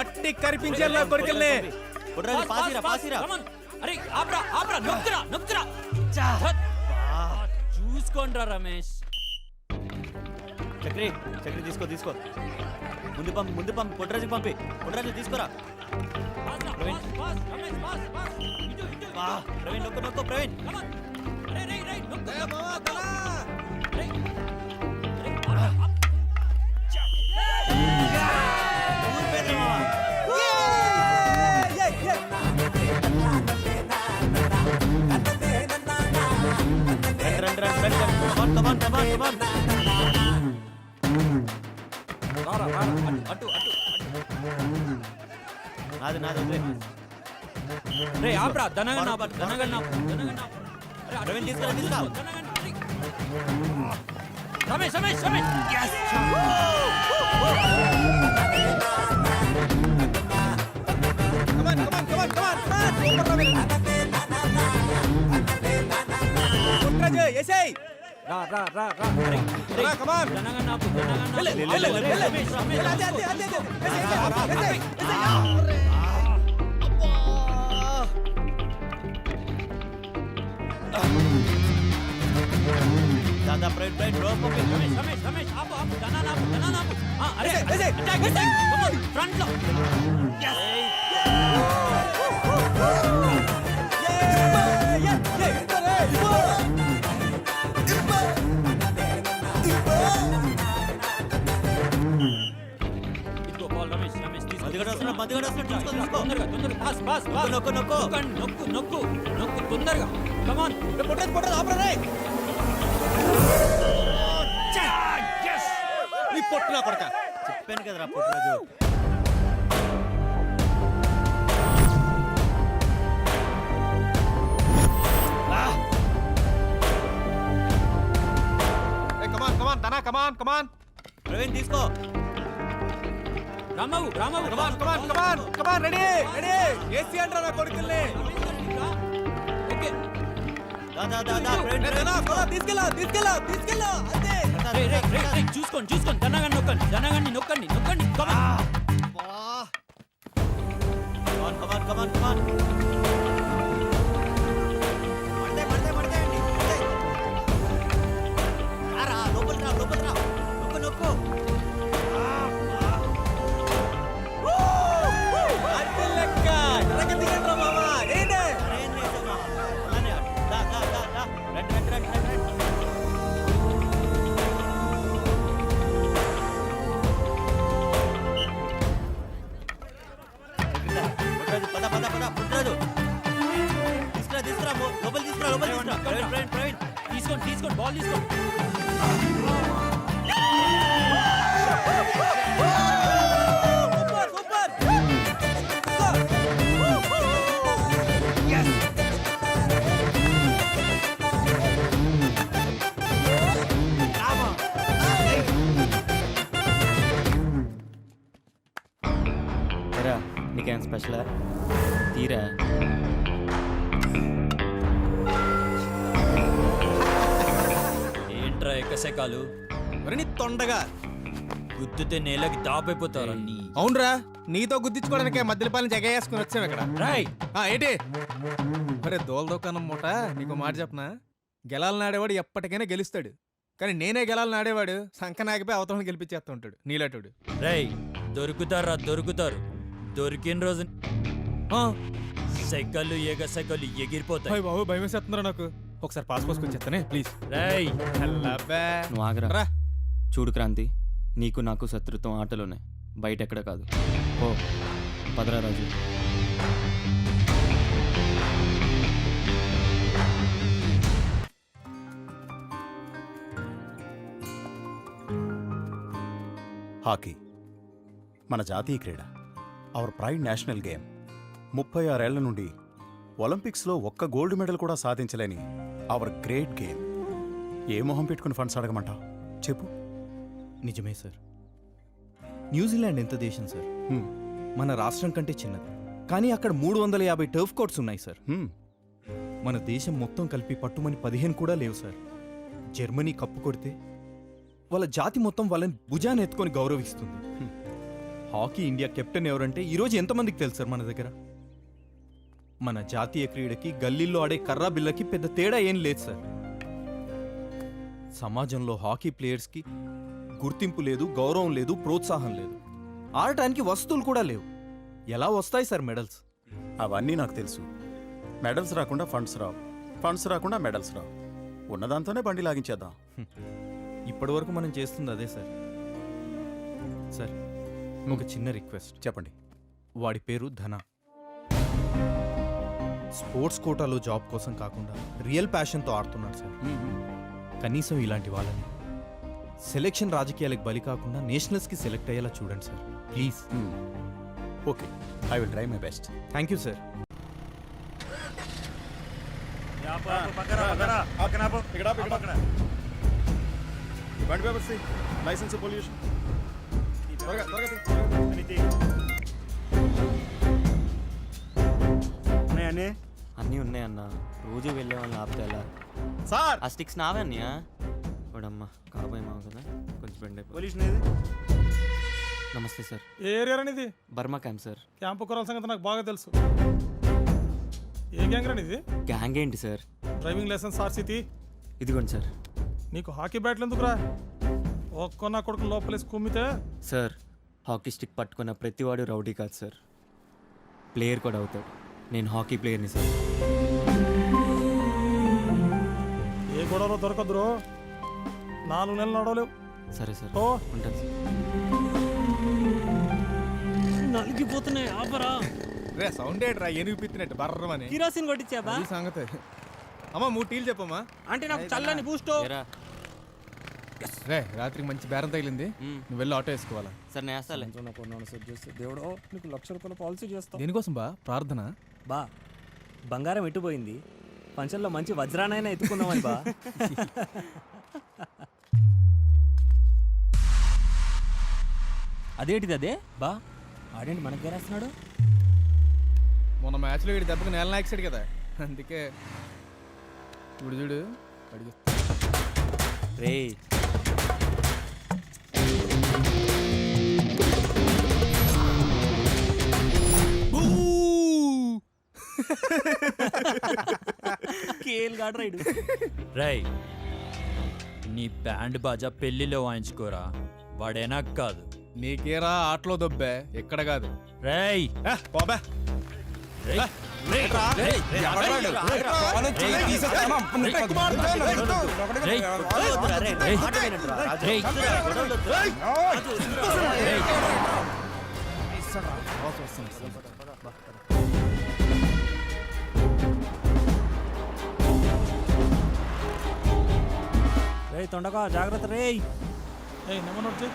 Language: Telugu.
మట్టి కనిపించేలా కొడుకుల్ని పుట్రాజు పాసిరా పాసిరా. అరే ఆప్రా ఆప్రా నొక్కురా నొక్కురా. చూసుకోండిరా రమేష్. చక్రి చక్రి తీసుకో తీసుకో. ముందు పంపి ముందు పంపి పుట్రాజు పంపి. పుట్రాజు తీసుకోరా. వా ప్రవీణ్ నొక్కు నొక్కు ప్రవీణ్. నాది నాది రేయ్, ఆప్రా, ధనగన్న ఆపు, ధనగన్న ఆపు, ధనగన్న ఆపు. అరే, అటు ప్రవీణ్ తీసుకురా, తీసుకో, తీసుకురా. Ramesh Ramesh Ramesh come on come on come on come on super Putraju ఎసేయ్ రా రా రా రా రేయ్, రేయ్, రా కమాన్ అరే, రమేష్, అదే అదే అదే అదే. ఎసేయ్ ఎసేయ్ దాదా ప్రవీణ్ ప్రవీణ్ రో పంపి రమేష్ రమేష్ రమేష్ ఆపు ఆపు. ధనాన ఆపు ధనాన ఆపు. ఆ, అరే ఆన్ ఫ్రంట్లో మధ్యగడ వస్తున్నాడు మధ్యగడ వస్తున్నాడు చూసుకో చూసుకో. తొందరగా తొందరగా పాస్ పాస్ పాస్. నొక్కు, నొక్కు. నొక్కు నొక్కు నొక్కు తొందరగా. కమ్ ఆన్ పుట్రాజు పుట్రాజు ఆపరా నీ కొడక? చెప్పాను కదరా come on come on come on come on Praveen తీసుకో. Rambabu Rambabu come on come on come on come on ready ready AC అంటారా నా కొడుకుల్ని? ఓకే. తీసుకెళ్ళా తీసుకెళ్ళా తీసుకెళ్ళా అంతే. చూసుకోండి చూసుకోండి ధనగన్ని నొక్కండి ధనగన్ని నొక్కండి నొక్కండి come on come on come on come on Putraju తీసుకురా తీసుకురా లోపలికి తీసుకురా లోపలికి తీసుకురా. ప్రవీణ్ ప్రవీణ్ ప్రవీణ్ తీసుకోండి తీసుకోండి బాల్ తీసుకోండి. నీకేం స్పెషలా తీరా? ఏంట్రా ఎక్కసెకాలు మరి నీ తొండగా? గుద్దుతే నేలకి దాపైపోతారా నీ. అవునరా నీతో గుద్దించుకోవడానికే జగ వేసుకుని వచ్చాం ఇక్కడ. రాయ్! ఆ, ఏంటి? మరి దోల దుకాణం మూట నీకు మాట చెప్పనా? గెలాలు నాడేవాడు ఎప్పటికైనా గెలుస్తాడు. కానీ నేనే గెలాలు నాడేవాడు సంఖ నాగిపోయి అవతలను గెలిపించేస్తూ ఉంటాడు నీలాటుడు. రేయ్ దొరుకుతారా దొరుకుతారు. దొరికిన రోజు సైకిళ్ళు ఎగ సైకిళ్ళు ఎగిరిపోతాయి. బాబు భయం వేసేస్తున్నారా నాకు? ఒకసారి పాస్ పోసుకొని చెప్తానే ప్లీజ్. రేయ్ నువ్వు ఆగరా. రా. చూడు క్రాంతి నీకు నాకు శత్రుత్వం ఆటలోనే. బయట ఎక్కడ కాదు. ఓ పదరా రాజు. హాకీ. మన జాతీయ క్రీడ. అవర్ ప్రైడ్ నేషనల్ గేమ్ ముప్పై ఆరేళ్ళ నుండి ఒలింపిక్స్లో ఒక్క గోల్డ్ మెడల్ కూడా సాధించలేని అవర్ గ్రేట్ గేమ్. ఏ మొహం పెట్టుకుని ఫండ్స్ అడగమంటావు? చెప్పు. నిజమే సార్. న్యూజిలాండ్ ఎంత దేశం సార్? హ్మ్, మన రాష్ట్రం కంటే చిన్నది. కానీ అక్కడ మూడు వందల యాభై టర్ఫ్ కోర్ట్స్ ఉన్నాయి సార్. హ్మ్, మన దేశం మొత్తం కలిపి పట్టుమని పదిహేను కూడా లేవు సార్. జర్మనీ కప్పు కొడితే వాళ్ళ జాతి మొత్తం వాళ్ళని భుజాన్ని ఎత్తుకొని గౌరవిస్తుంది. హాకీ ఇండియా కెప్టెన్ ఎవరంటే ఈరోజు ఎంతమందికి తెలుసు సార్ మన దగ్గర? మన జాతీయ క్రీడకి గల్లీల్లో ఆడే కర్రా బిల్లకి పెద్ద తేడా ఏం లేదు సార్. సమాజంలో హాకీ ప్లేయర్స్కి గుర్తింపు లేదు గౌరవం లేదు ప్రోత్సాహం లేదు. ఆడటానికి వస్తువులు కూడా లేవు. ఎలా వస్తాయి సార్ మెడల్స్? అవన్నీ నాకు తెలుసు. మెడల్స్ రాకుండా ఫండ్స్ రావు. ఫండ్స్ రాకుండా మెడల్స్ రావు. ఉన్నదాంతోనే బండి లాగించేద్దాం. ఇప్పటి వరకు మనం చేస్తుంది అదే సార్. సార్ ఒక చిన్న రిక్వెస్ట్. చెప్పండి. వాడి పేరు ధన. స్పోర్ట్స్ కోటాలో జాబ్ కోసం కాకుండా రియల్ ప్యాషన్తో ఆడుతున్నాడు సార్. కనీసం ఇలాంటి వాళ్ళని. సెలెక్షన్ రాజకీయాలకు బలి కాకుండా నేషనల్స్కి సెలెక్ట్ అయ్యేలా చూడండి sir please. Okay I will try my best. Thank you sir. బండి పేపర్స్ లైసెన్స్ పొల్యూషన్ ఉన్నాయని అన్నీ? ఉన్నాయన్న రోజు వెళ్ళే వాళ్ళని ఆపితే ఎలా? సార్! ఆ స్టిక్స్ నావే అన్నయ్య? వాడమ్మ కాబోయే మావు కదా? కొంచెం బెండ్ పొల్యూషన్ ఏది? నమస్తే సార్. ఏ ఏరియా ఇది బర్మా క్యాంప్ సార్. క్యాంపు కురాల సంగతి నాకు బాగా తెలుసు. ఏ గ్యాంగ్ రాని ఇది గ్యాంగ్ ఏంటి సార్? డ్రైవింగ్ లైసెన్స్ ఆర్సీతి ఇదిగోండి సార్. నీకు హాకీ బ్యాట్లు ఎందుకురా ఒక్క నా కొడుకు లోపలేసి కుమ్మితే? సార్ హాకీ స్టిక్ పట్టుకున్న ప్రతివాడు రౌడీ కాదు సార్. ప్లేయర్ కూడా అవుతాడు. నేను హాకీ ప్లేయర్ని సార్. ఏ గొడవలో దొరకదురో నాలుగు నెలలు నడవలేవు. సరే సార్ ఓ ఉంటాను సార్. నలిగిపోతున్నాయి ఆపరా. రే సౌండ్ ఏంట్రా ఏనుగు పిత్తినట్టు బర్రమని. కిరోసిన్ కొట్టించాబా ఈ సంగతి. అమ్మా మూడు టీలు చెప్పమ్మా. అంటే నాకు చల్లని బూస్ట్. ఏరా. రే రాత్రికి మంచి బేరం తగిలింది. నువ్వు వెళ్ళి ఆటో వేసుకోవాలా? సార్ నేను వేస్తాలే. దేవుడు నీకు లక్ష రూపాయల పాలసీ చేస్తా. దేనికోసం బా? ప్రార్థన? బా బంగారం ఎట్టుపోయింది పంచంలో మంచి వజ్రానైనా ఎత్తుకుందామని బా. అదేంటిది అదే? బా ఆడేంటి మనకి గేరేస్తున్నాడు మొన్న మ్యాచ్లో వీడి దెబ్బకి నేల నాయకుడు కదా. అందుకే ఇప్పుడు చూడు అడిగి రే కేల్ గాడు రైడు రై నీ బ్యాండ్ బాజా పెళ్ళిలో వాయించుకోరా వాడేనా కాదు నీకేరా ఆటలో దొబ్బే ఎక్కడ కాదు రేయ్ రేయ్, రే తొండగా జాగ్రత్త రేయ్. ఏ నెమ్మనొచ్చి